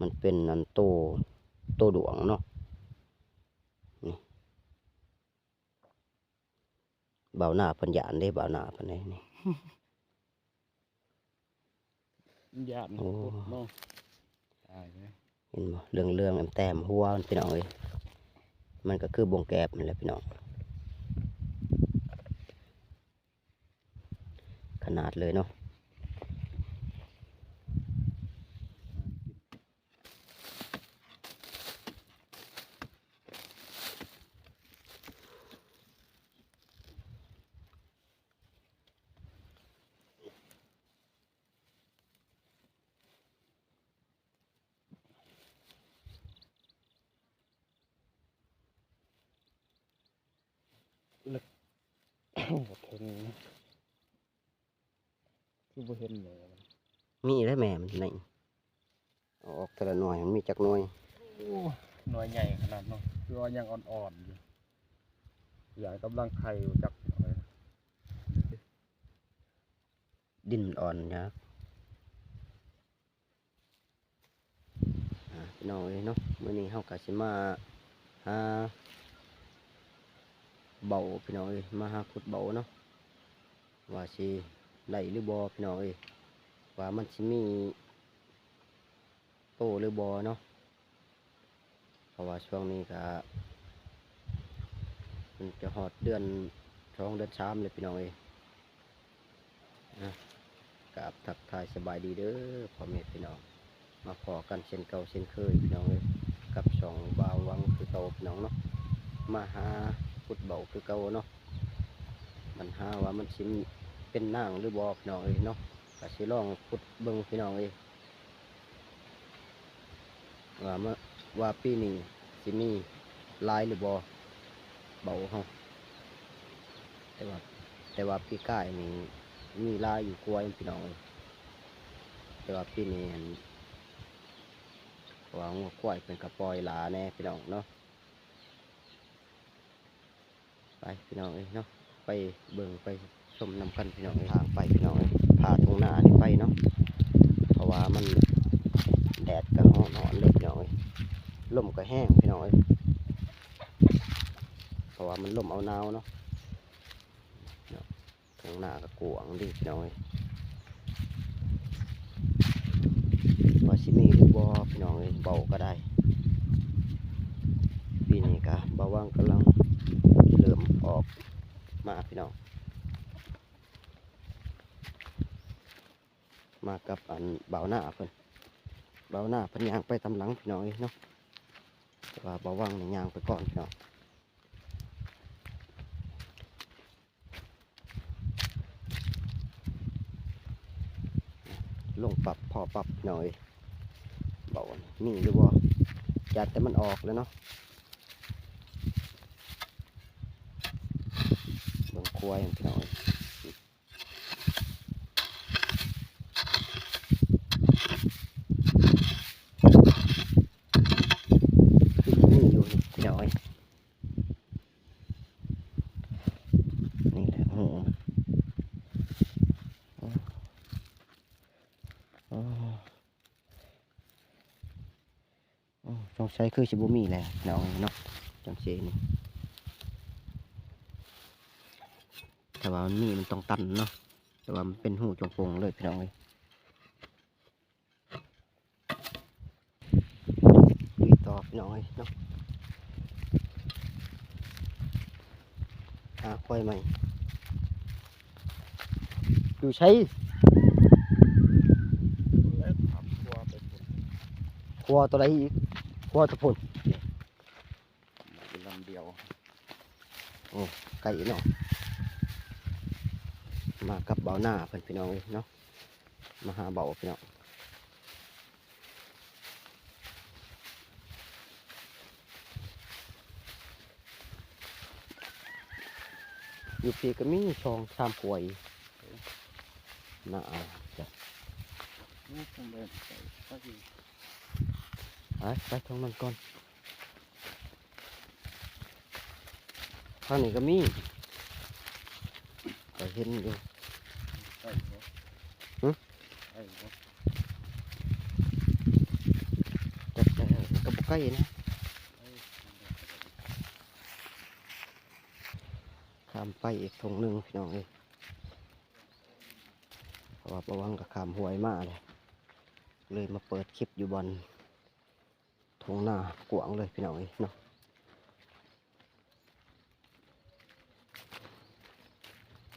มันเป็นนันโตโตดวงเนาะนี่เบาหน้าเพันหยานได้เบาหน้าเพันได้นี่ญาติโอ้เนาะตายเลยเห็นบ่เรื่องเรื่องๆแต้มๆหัวมันพี่น้องเอ้ยมันก็คือบงแกบมันแหละพี่น้องขนาดเลยเนาะ บ่เห็นคือบ่เห็นเลยมันมีได้แม่มันนี่เอาออกแต่ละหน่วยมันมีจักหน่วยโอ้หน่วยใหญ่ขนาดเนาะคือว่ายังอ่อนๆอยู่ใหญ่กำลังไข่อยู่จักเลยดินมันอ่อนนะอ่าพี่น้องเอ้ยเนาะมื้อนี้เฮาก็สิมาหา เบาพี่น้องเอ้ยมาหาขุดเบาเนาะว่าสิได้หรือบ่พี่น้องเอ้ยว่ามันสิมีโตหรือบ่เนาะเพราะว่าช่วงนี้ก็มันจะฮอดเดือนสองเดือนสามเลยพี่น้องเอ้ยนะกับทักทายสบายดีเด้อพ่อแม่พี่น้อง มาขอกันเช่นเก่าเช่นเคยพี่น้องเลยกับสองบาววังคือเก่าพี่น้องเนาะมาหา พุดเบาคือเก่าเนาะมันหาว่ามันสิมเป็นนางหรือบอกพี่น้องเอ้ยเนาะก็สิลองพุดเบิ่งพี่น้องเอ้ยว่ามาว่าปีนี้สิมีลายหรือบอเบาเฮาแต่ว่าแต่ว่าปีกายนี่มีลายอยู่กล้วยพี่น้องเอ้ยแต่ว่าปีนี้อั่นวางวกล้วยเป็นกระปอยหลาแน่พี่น้องเนาะไป พี่น้องเอ้ยเนาะไปเบิ่งไปชมนำกันพี่น้องเอ้ยทางไปพี่น้องพาตรงหน้านี่ไปเนาะเพราะว่ามันแดดก็ร้อนร้อนเลยพี่น้องเอ้ยลมก็แห้งพี่น้องเอ้ยเพราะว่ามันลมเอาหนาวเนาะข้างหน้าก็กวงดิพี่น้องเอ้ยว่าสิมีหรือบอพี่น้องเอ้ยเบาก็ได้ปีนี้ก็บาวางกำลัง เริ่มออกมาพี่น้อง มากับอันเบาหน้าเพิ่นเบาหน้าเพิ่นยางไปตำหลังพี่น้องเอ้ยเนาะแต่ว่าเบาว่างนี่ยางไปก่อนพี่น้องลงปรับพอปรับหน่อยเบานี่หรือว่าจัดแต่มันออกแล้วเนาะเบิ่ง ควายพี่น้อยคือนี่อยู่นี่พี่น้อยนี่แหละหูมันอ๋ออ๋ออ๋อสงสัยคือชิบุมีแหละเนาะเนาะจังเซนี่ แต่ว่ามันมีมันต้องตันเนาะแต่ว่ามันเป็นหูจงโปงเลยพี่น้องเลยลุยต่อพี่น้องเลยเนาะหาควายใหม่อยู่ใช้แล้วขับตัวไปพุ่นครัวตัวใดอีกครัวตะพนมาเป็นลำเดียวไก่เนาะ มากับเบาหน้าเพื่อนพี่น้องเนาะมาหาเบาพี่น้องอยู่พีก็มีสองสามขวยน่าเอาจ้ะนี่คงเดินไปก็คือไปไปทางนั้นก่อนทางนี้ก็มีก็เห็นอยู่ ใช่เหรอ หึ ใช่เหรอ ใกล้นะข้ามไปอีกทงหนึ่งพี่น้องเอ้ยเพราะว่าประวังกับขามหวยมากเลยเลยมาเปิดคลิปอยู่บนทงหน้ากวางเลยพี่น้องเอ้ยเนาะ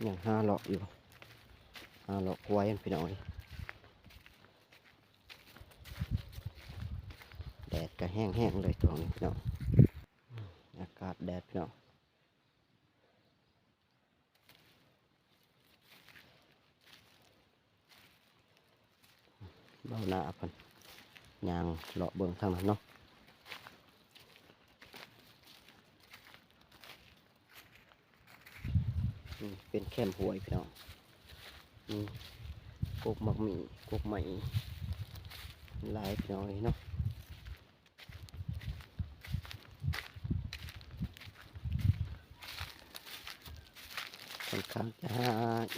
ยังห้าเลาะอยู่ห้าเลาะกล้วยพี่น้องเอ้ยแดด ก็แห้งๆเลยตรงนี้พี่น้องอากาศแดดพี่น้องเบาหน้าพันยางเลาะเบิ่งทางนั้นเนาะเป็นแคมหวยพี่น้องกกหมักหมี่กกใหม่ลายพี่น้องเลยเนาะค่อนข้างจะหา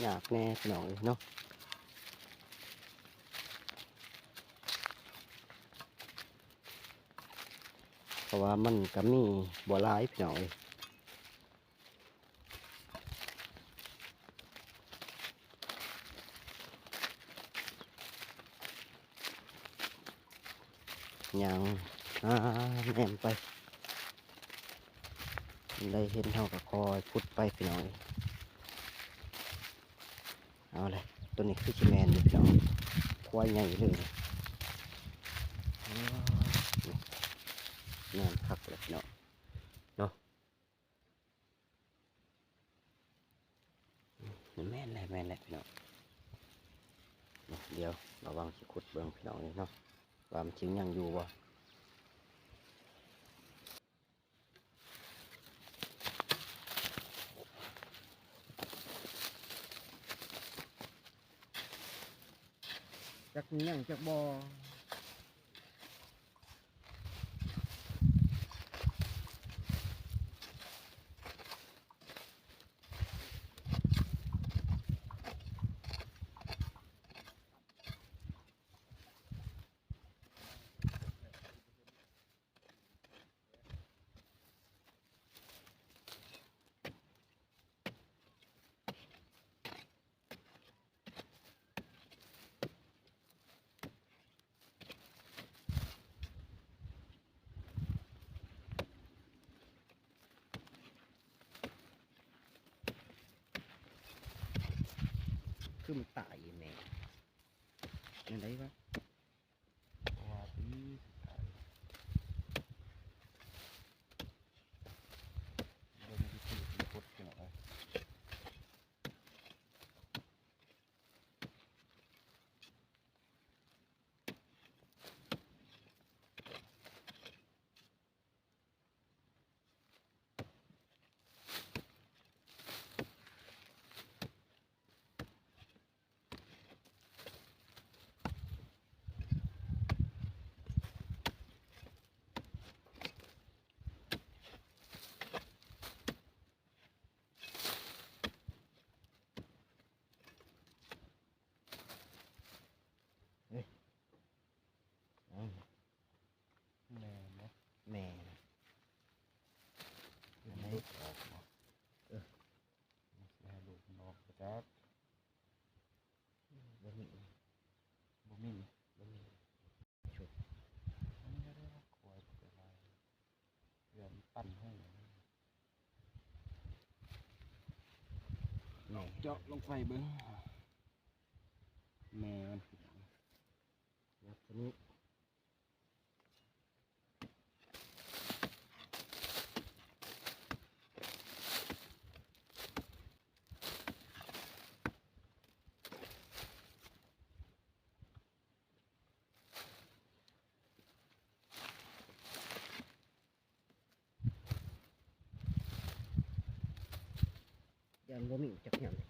ยากแน่พี่น้อยเนาะเพราะว่ามันก็มีบัวลายพี่น้องเอ้ยยังอ่าแนมไปได้เห็นเท่ากับคอยพุดไปพี่น้อง เอาเลยตัวนี้คือชิแมนอยู่พี่น้องควายใหญ่เลยงานคักเลยเนาะเนาะแม่นแหละแม่นแหละพี่น้องเดี๋ยวระวังสิขุดเบิ่งพี่น้องเลยเนาะว่ามันจริงยังอยู่บ่ จักยังจักบ่ คือมันตายแม่ยังไงวะ ว่าปีเบิ่งวิธีที่พุดพี่น้องเอ้ย อ้าว แม่เนาะ แม่นะ เดี๋ยวมันหลุดออกเนาะเออมันสิให้ลูกมันออกไปจัก บ่มี บ่มี บ่มี มันไม่ได้ว่าคอยเป็นไรเดือนปั้นให้ แม่ เจาะลงไปเบิ้งแม่มันพี่น้องนับตัวนี้ยันบ่มีจักหยัง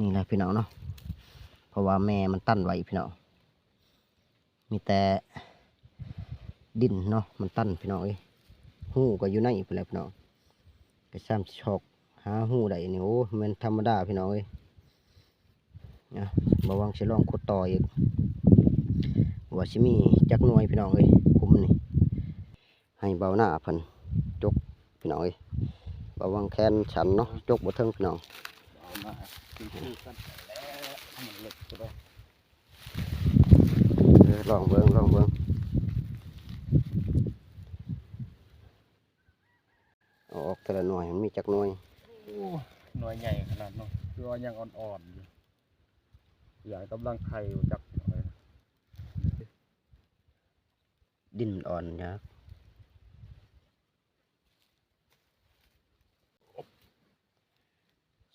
นี่แหละพี่น้องเนาะเพราะว่าแม่มันตั้นไว้พี่น้องมีแต่ดินเนาะมันตั้นพี่น้องเอ้ยหูก็อยู่ในไปแล้วพี่น้องกระซ้ำชอกหาหูได้นี่โอ้มันธรรมดาพี่น้องเอ้ยนะบวังสิลองขุดต่ออีกว่าสิมีจักหน่วยพี่น้องเอ้ยคุมนี่ให้เบาหน้าเพิ่นจกพี่น้องเอ้ยบวังแคนฉันเนาะจกบ่เทิงพี่น้อง มาคือกันแล้วให้มันเล็กก็ได้เออลองเบิ้งลองเบิ้งเอาออกแต่ละหน่วยมันมีจักหน่วยโอ้หน่วยใหญ่ขนาดเนาะคือว่ายังอ่อนๆอยู่อยากกำลังไข่อยู่จักหน่อยดินอ่อนนะ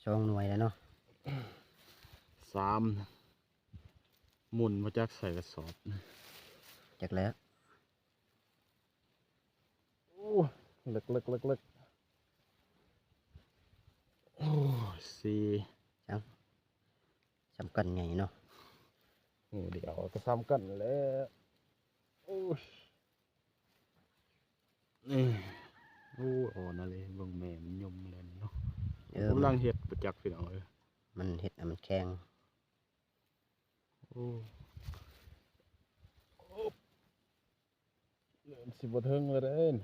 สองหน่วยแล้วเนาะสามหมุนมาจากใส่กระสอบจักแล้วโอ้เล็กเล็กเล็กเล็กโอ้สี่สำคัญไงเนาะโอ้เดี๋ยวก็ซ้ำกันแล้วโอ้ยนี่โอ้อ่อนอะไรเบางแม่มันยมเลย เนาะเออมักำลันงเห็ดประจักษ์พี่น้องเอ้ยมันเห็ดให้มันแข็งโอ้โอ้เริ่มสิบเทิงเลยเด้น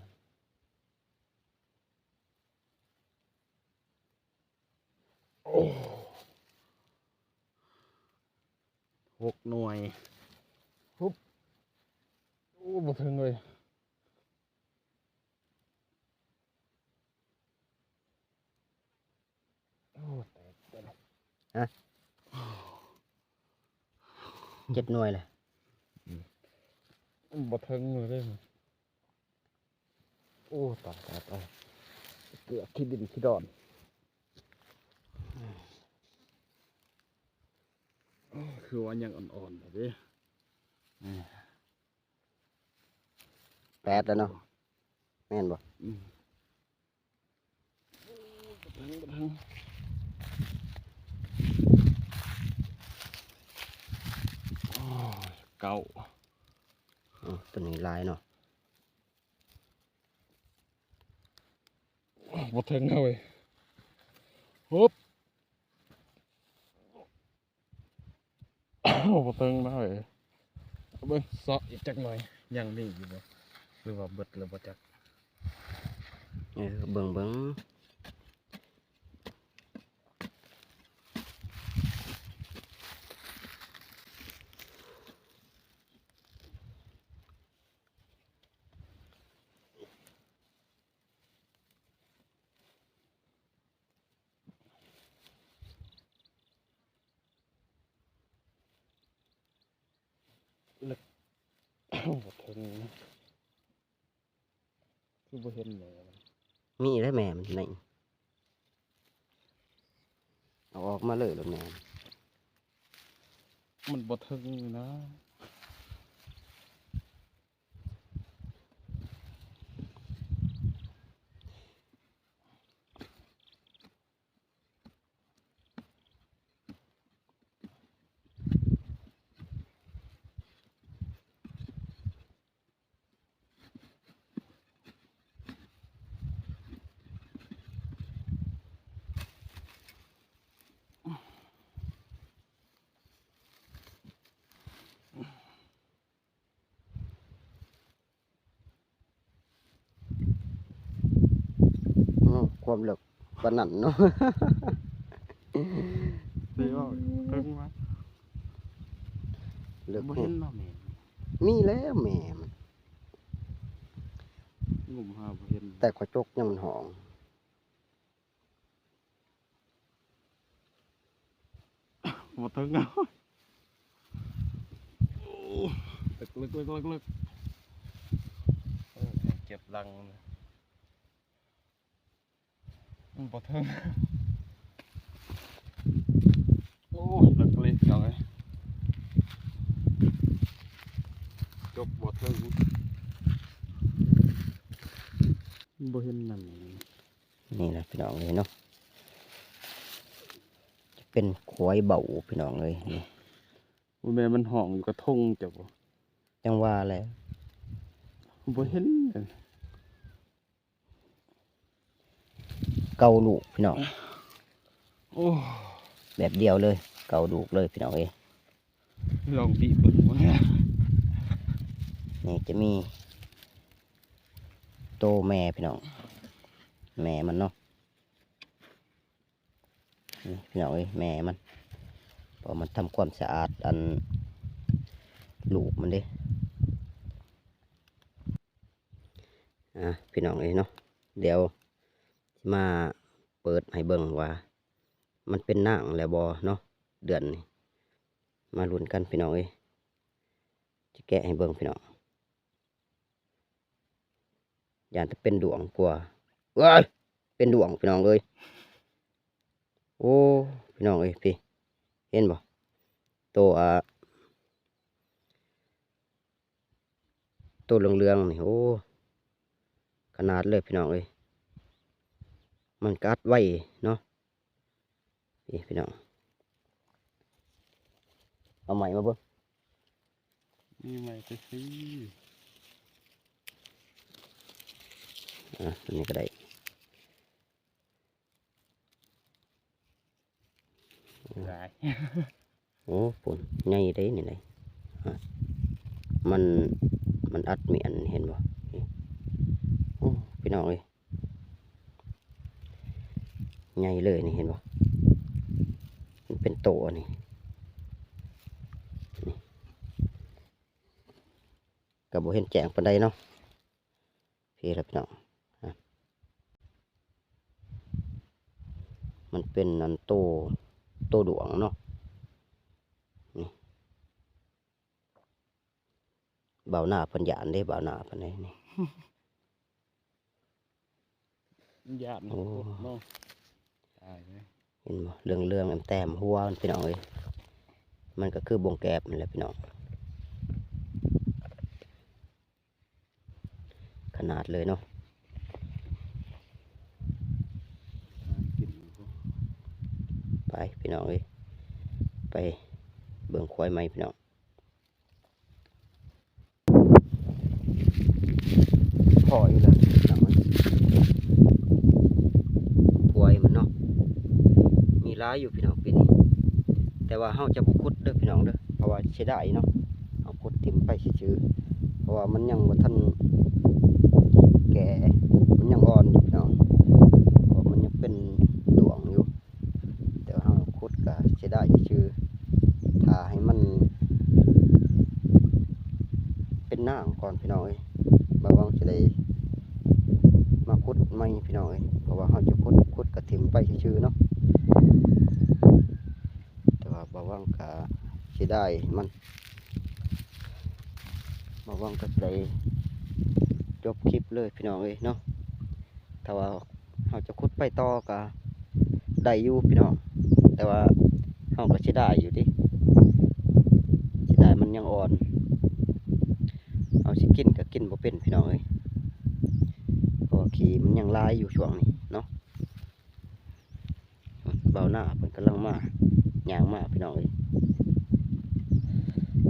โอ้หกหน่วยฮุบโอ้บ่ถึงเลยโอ้แตกไปแล้ว เจ็ดหน่วยเลยบ่ถึงเลยเด้นโอ้ตายตายตายเกลือขี้ดินขี้ดอนโอ้คือว่ายังอ่อนๆแบบนี้แปดแล้วเนาะแม่นบ่อืมบ่ถึงบ่ถึงโอ้ย เก่าอืมตัวนี้ลายเนาะบ่ถึงเอาเว้ยฮึบบ่ถึงนะเว้ยเอาเบิ่งเสาะอีกจักหน่อยยังมีอยู่บ่หรือว่าเบิดแล้วบ่จักเออเบิ่งเบิ่ง บ่ถึงนะคือบ่เห็นแหม่มันมีแล้วแม่มันในเอาออกมาเลยแล้วแม่มัน มันบ่ถึงนะ อ้อ ความเลิกปานนั้นเนาะสิว่าถึงว่าเลิกบ่แห้เห็งนเนาะแม่มีแล้วแม่มันงมหาบ่เห็นแต่กระจกยังมันหองบ่ถึงเอาโอ้ลึกลึกลึกลึกลึกเออเก็บลังนะ มันบ่ถึงโอ้ยลึกเลยเนาะเอ้ยจบบ่ถึงบ่เห็นนั่นนี่แหละพี่น้องเลยเนาะจะเป็นขวายเบาพี่น้องเลยนี่ว่าแม่มันห้องอยู่กระทงจ้ะบ่จังว่าแหล้วบ่เห็นเลย เกาลูกพี่น้องโอ้แบบเดียวเลย เกาลูกเลยพี่น้องเอ้ยลองบีบเบิ่งว่าเนี่ยนี่จะมีโตแม่พี่น้องแม่มันเนาะนี่พี่น้องเอ้ยแม่มันพอมันทำความสะอาดอันลูกมันเด้อะพี่น้องเอ้ยเนาะเดี๋ยวสิ มาเปิดให้เบิ่งว่า มันเป็นนางแล้วบอเนาะเดือนนี้มาลุ้นกันพี่น้องเอ้จะแกะให้เบิ่งพี่น้องอย่านจะเป็นดวงกว่าเอ้ยเป็นดวงพี่น้องเอ้ยโอ้พี่น้องเอ้พี่เห็นบ่ตัวอะตัวเหลืองๆนี่โอ้ขนาดเลยพี่น้องเอ้ย มันกัดไว้เนาะพี่พี่น้องเอาใหม่มาเบิ่งนี่ใหม่ไปสิอะอันนี้ก็ได้ได้โอ้ปุ่นใหญ่ได้นี่เลยอะมันมันอัดเมียนเห็นบ่นี่โอ้พี่น้องเอ้ย ใหญ่เลยนี่เห็นบ่มันเป็นโตนี่นี่กับบ่เห็นแจงปานใดเนาะพี่ครับพี่น้องอะมันเป็นอันโตโตดวงเนาะเบาหน้าเพันหยานได้เบาหน้าเพันได้นี่ญาติโอ้เนาะตาย เลยเห็นบ่เรื่องเรื่องๆแต้มๆหัวมันพี่น้องเอ้ยมันก็คือบงแกบนั่นแหละพี่น้องขนาดเลยเนาะกินอยู่ไปพี่น้องเอ้ยไปเบิ่งควายไหมพี่น้องพออยู่แล้วพี่น้องเอ้ยควายมันเนาะมี ร้ายอยู่พี่น้องปีนี้ แต่ว่าเฮาจะบุคุดเด้อพี่น้องเด้อเพราะว่าเช้ได้เนาะเอาคุดติ่มไปชื่อเพราะว่ามันยังบ่ทันแก่มันยังอ่อนอยู่พี่น้องเพราะมันยังเป็นดวงอยู่ แต่ว่าเฮาคุดก็ใช้ได้ซื่อๆถ้าให้มัน เป็นหน้าก่อนพี่น้องเอ้ยบางวังจะได้มาคุดไม่พี่น้องเอ้ยเพราะว่าเฮาจะคุดคุดกระถิ่มไปซื่อๆเนาะ แต่ว่าบางวังก็สิได้มันบางวังก็ได้ จบคลิป เลยพี่น้องเอ้ยเนาะถ้าว่าเราจะขุดไปต่อก็ได้อยู่พี่น้องแต่ว่าเราก็สิได้อยู่ดิสิได้มันยังอ่อน เอาสิกินก็กินบ่เป็นพี่น้องเอ้ยพราะว่าขี้มันยังลายอยู่ช่วงนี้เนาะเบาหน้าเพิ่นกำลังมาย่างมาพี่น้องเอ้ย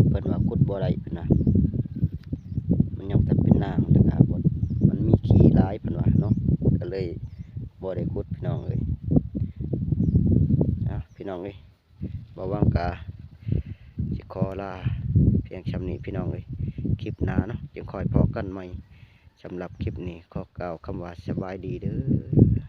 เพิ่นว่าขุดบ่ได้เพิ่นนะมันยังแต่เป็นนางแล้วก็บดมันมีขี้ร้ายเพิ่นว่าเนาะก็เลยบ่ได้ขุดพี่น้องเลยนะพี่น้องเลยบ่ว่างกาสิขอลาเพียงชำนี้พี่น้องเลยคลิปหน้าเนาะจึงคอยพอกันใหม่สำหรับคลิปนี้ขอกล่าวคำว่าสบายดีเด้อ